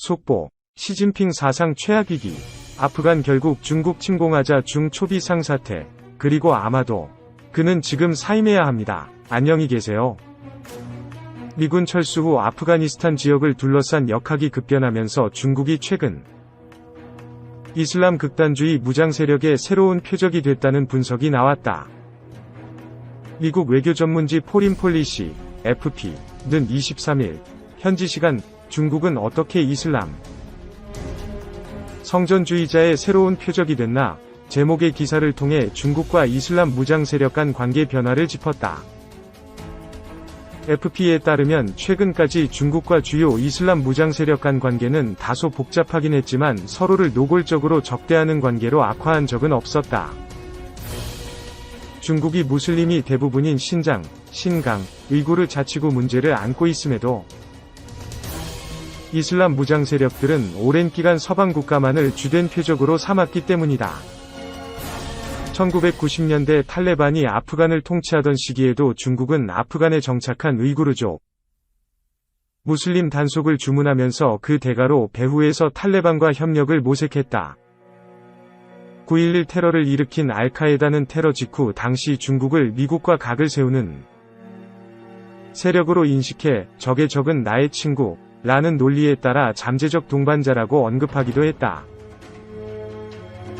속보, 시진핑 사상 최악 위기, 아프간 결국 중국 침공하자 중초비 상사태, 그리고 아마도 그는 지금 사임해야 합니다. 안녕히 계세요. 미군 철수 후 아프가니스탄 지역을 둘러싼 역학이 급변하면서 중국이 최근 이슬람 극단주의 무장 세력의 새로운 표적이 됐다는 분석이 나왔다. 미국 외교 전문지 포린 폴리시, FP는 23일, 현지 시간 중국은 어떻게 이슬람 성전주의자의 새로운 표적이 됐나 제목의 기사를 통해 중국과 이슬람 무장 세력 간 관계 변화를 짚었다. FP에 따르면 최근까지 중국과 주요 이슬람 무장 세력 간 관계는 다소 복잡하긴 했지만 서로를 노골적으로 적대하는 관계로 악화한 적은 없었다. 중국이 무슬림이 대부분인 신장, 신강, 의구르 자치구 문제를 안고 있음에도 이슬람 무장 세력들은 오랜 기간 서방 국가만을 주된 표적으로 삼았기 때문이다. 1990년대 탈레반이 아프간을 통치하던 시기에도 중국은 아프간에 정착한 의구르족 무슬림 단속을 주문하면서 그 대가로 배후에서 탈레반과 협력을 모색했다. 9.11 테러를 일으킨 알카에다는 테러 직후 당시 중국을 미국과 각을 세우는 세력으로 인식해 적의 적은 나의 친구 라는 논리에 따라 잠재적 동반자라고 언급하기도 했다.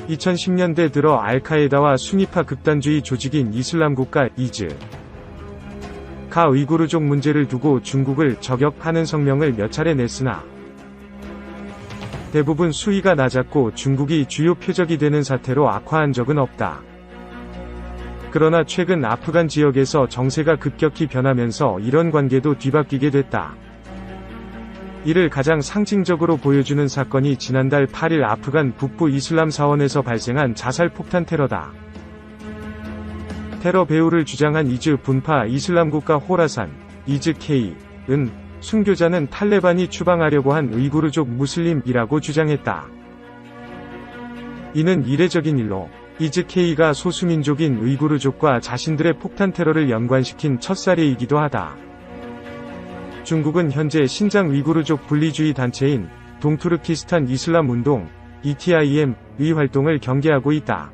2010년대 들어 알카에다와 순위파 극단주의 조직인 이슬람 국가 이즈 가 의구르족 문제를 두고 중국을 저격하는 성명을 몇 차례 냈으나 대부분 수위가 낮았고 중국이 주요 표적이 되는 사태로 악화한 적은 없다. 그러나 최근 아프간 지역에서 정세가 급격히 변하면서 이런 관계도 뒤바뀌게 됐다. 이를 가장 상징적으로 보여주는 사건이 지난달 8일 아프간 북부 이슬람 사원에서 발생한 자살 폭탄 테러다. 테러 배후를 주장한 이즈 분파 이슬람 국가 호라산, 이즈 K은 순교자는 탈레반이 추방하려고 한 의구르족 무슬림이라고 주장했다. 이는 이례적인 일로 이즈 K가 소수민족인 의구르족과 자신들의 폭탄 테러를 연관시킨 첫 사례이기도 하다. 중국은 현재 신장 위구르족 분리주의 단체인 동투르키스탄 이슬람 운동 ETIM의 활동을 경계하고 있다.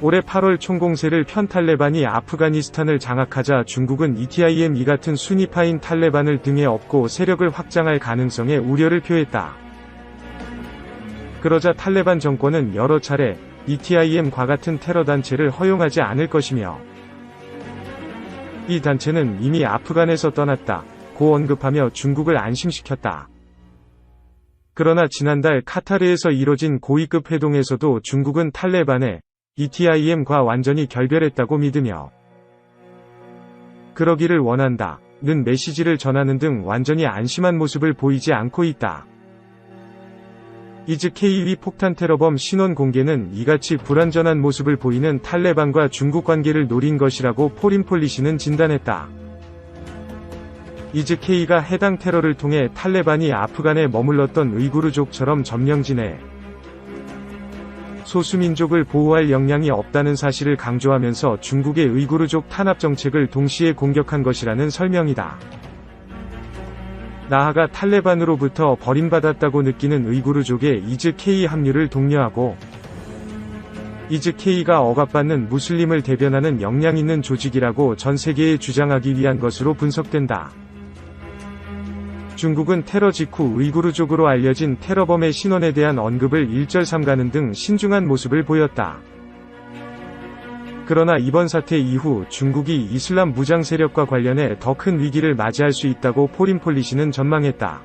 올해 8월 총공세를 편 탈레반이 아프가니스탄을 장악하자 중국은 ETIM 이 같은 순위파인 탈레반을 등에 업고 세력을 확장할 가능성에 우려를 표했다. 그러자 탈레반 정권은 여러 차례 ETIM과 같은 테러 단체를 허용하지 않을 것이며 이 단체는 이미 아프간에서 떠났다. 고 언급하며 중국을 안심시켰다. 그러나 지난달 카타르에서 이뤄진 고위급 회동에서도 중국은 탈레반에 ETIM과 완전히 결별했다고 믿으며 그러기를 원한다. 는 메시지를 전하는 등 완전히 안심한 모습을 보이지 않고 있다. 이즈 KV 폭탄 테러범 신원 공개는 이같이 불완전한 모습을 보이는 탈레반과 중국 관계를 노린 것이라고 포린 폴리시는 진단했다. 이즈 K가 해당 테러를 통해 탈레반이 아프간에 머물렀던 의구르족처럼 점령진에 소수민족을 보호할 역량이 없다는 사실을 강조하면서 중국의 의구르족 탄압 정책을 동시에 공격한 것이라는 설명이다. 나아가 탈레반으로부터 버림받았다고 느끼는 의구르족의 이즈 K 합류를 독려하고 이즈 K가 억압받는 무슬림을 대변하는 역량 있는 조직이라고 전 세계에 주장하기 위한 것으로 분석된다. 중국은 테러 직후 의구르족으로 알려진 테러범의 신원에 대한 언급을 일절 삼가는 등 신중한 모습을 보였다. 그러나 이번 사태 이후 중국이 이슬람 무장 세력과 관련해 더 큰 위기를 맞이할 수 있다고 포린 폴리시는 전망했다.